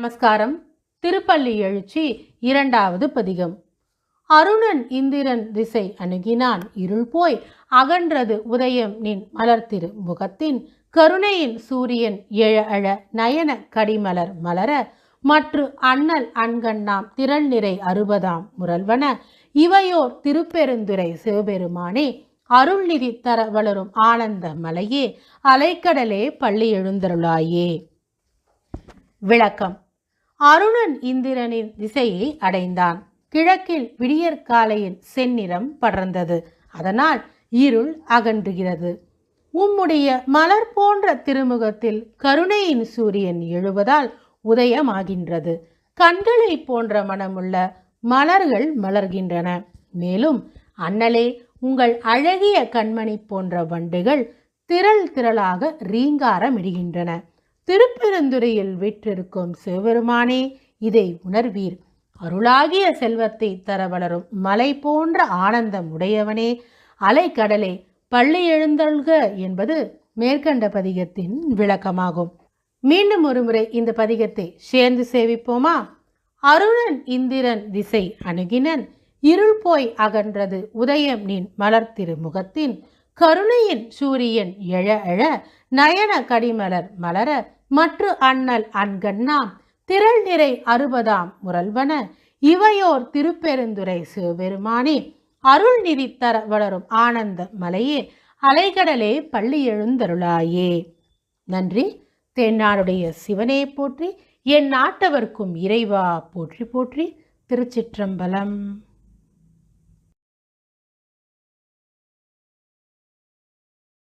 நமஸ்காரம். திருப்பள்ளி எழுச்சி இரண்டாவது பதிகம். அருணன் இந்திரன் திசை அணுகினான். இருள் போய் அகன்றது உதயம் நின் மலர்த்திரு முகத்தின். கருணையின் சூரியன் எழ அழ நயன கடிமலர் மலர. மற்று அண்ணல் அண்கண்ணாம் திரள் நிறை அறுபதாம் முரல்வன. இவையோர் திருப்பெருந்துரை சிவபெருமானே அருள்நிதி தர வளரும் ஆனந்த மலையே அலைக்கடலே பள்ளி எழுந்தருளாயே. விளக்கம். அருணன் இந்திரனின் திசையை அடைந்தான். கிழக்கில் விடியற்காலையின் செந்நிறம் படர்ந்தது. அதனால் இருள் அகன்றுகிறது. உம்முடைய மலர் போன்ற திருமுகத்தில் கருணையின் சூரியன் எழுவதால் உதயமாகின்றது. கண்களை போன்ற மனமுள்ள மலர்கள் மலர்கின்றன. மேலும் அண்ணலே உங்கள் அழகிய கண்மணி போன்ற வண்டுகள் திரள் திரளாக ரீங்காரமிடுகின்றன. திருப்பெருந்துறையில் விற்றிருக்கும் சிவபெருமானே இதை உணர்வீர். அருளாகிய செல்வத்தை தர வளரும் மலை போன்ற ஆனந்தம் உடையவனே. அலைக்கடலே பள்ளி எழுந்தல்க என்பது மேற்கண்ட பதிகத்தின் விளக்கமாகும். மீண்டும் ஒருமுறை இந்த பதிகத்தை சேர்ந்து சேவிப்போமா? அருணன் இந்திரன் திசை அணுகினன் இருள் போய் அகன்றது உதயம் நின் மலர் திருமுகத்தின். கருணையின் சூரியன் எழ எழ நயன கடிமலர் மலர மற்ற அண்ணல் அன்கண்ணாம் திரள் நிறை அறுபதாம் முரல்வன இவையோர் திருப்பெருந்துரை சிவபெருமானே அருள் நிதி தர வளரும் ஆனந்த மலையே அலைகடலே பள்ளி எழுந்தருளாயே. நன்றி. தென்னாடுடைய சிவனே போற்றி என் நாட்டவர்க்கும் இறைவா போற்றி போற்றி திருச்சிற்றம்பலம்.